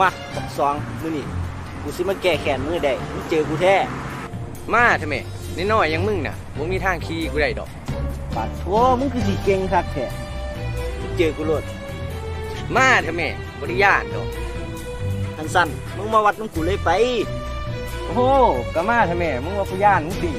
มาบักสองมือนี่กูสิมาแก้แขนมึงได้มึงเจอกูแท้มาทำไมน้อยๆอยังมึงน่ะมึงมีทางขี่กูได้ดอกปัดโธมึงคือสีเก่งคักแท้มึงเจอกูโลดมาทำไมบริยานดอกอันสั้นมึงมาวัดน้ำกูเลยไป โอ้โหก็มาทำไมมึงว่ากูย่านมึงสิ